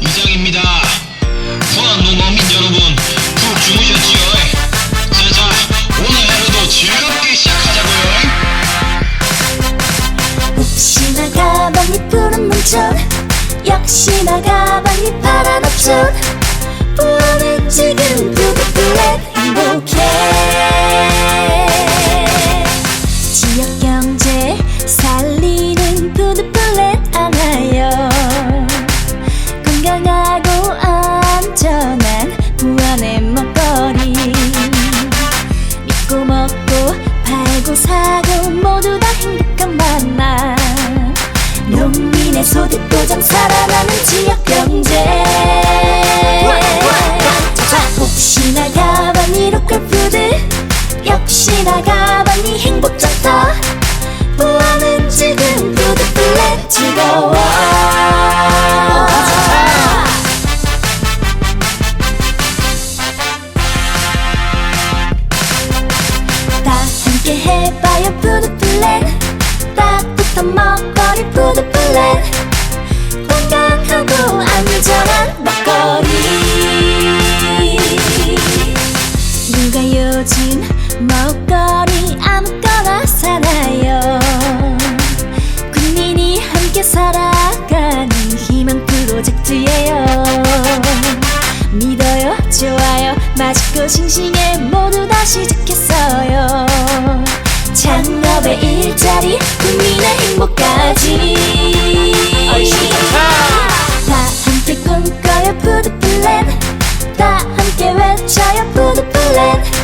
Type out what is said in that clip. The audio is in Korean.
이상입니다. 부한 농어민 여러분 푹 주무셨지요? 자자 오늘 하루도 즐겁게 시작하자고요. 역시나 가방이 푸른 문천 역시나 가방이 파란 옵션 뿌리 지금 부득불해 행복해. 지역경제 살리는 부득불해 않아요. 팔고 사고 모두 다 행복한 만남. 농민의 소득 보장 살아나는 지역 경제. 혹시나 가봤니 로컬 푸드. 역시나 가봤니 행복장터 보아는 지금 푸드 플랜 즐거워 해봐요 푸드 플랜 따뜻한 먹거리 푸드 플랜 건강하고 안전한 먹거리 누가 요즘 먹거리 아무거나 사나요? 국민이 함께 살아가는 희망 프로젝트예요. 믿어요 좋아요 맛있고 싱싱해 함